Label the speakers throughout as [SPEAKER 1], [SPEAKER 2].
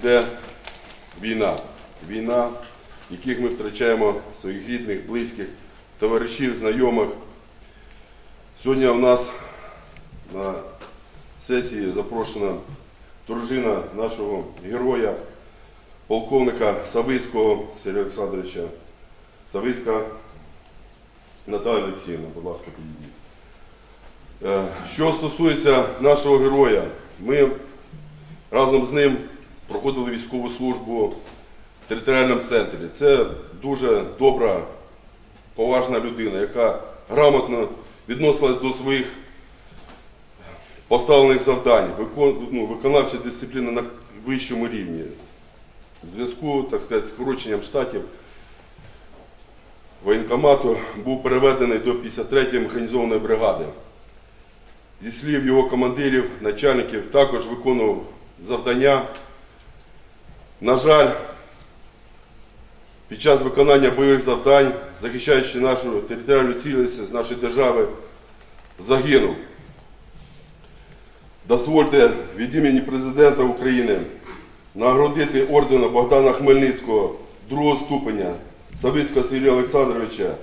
[SPEAKER 1] йде війна. Війна, яких ми втрачаємо своїх рідних, близьких, товаришів, знайомих. Сьогодні у нас на сесії запрошена дружина нашого героя, полковника Савицького Сергія Олександровича. Савицька Наталія Олексіївна, будь ласка, підійдіть. Е, Що стосується нашого героя, ми разом з ним проходили військову службу в територіальному центрі. Це дуже добра, поважна людина, яка грамотно відносилась до своїх поставлених завдань, ну, виконавча дисципліна на вищому рівні. В зв'язку, так сказати, з скороченням штатів воєнкомату був переведений до 53-ї механізованої бригади. Зі слів його командирів, начальників, також виконував завдання. На жаль, під час виконання бойових завдань, захищаючи нашу територіальну цілісність нашої держави, загинув. Дозвольте від імені президента України нагородити орденом Богдана Хмельницького другого ступеня Савицького Сергія Олександровича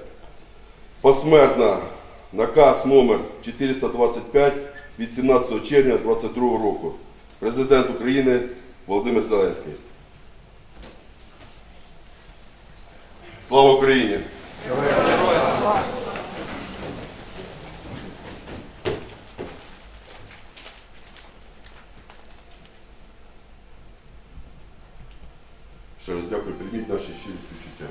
[SPEAKER 1] посмертно наказ номер 425 від 17 червня 2022 року. Президент України Володимир Зеленський. Слава Україні!
[SPEAKER 2] Ще раз дякую, прийміть наші щирі співчуття.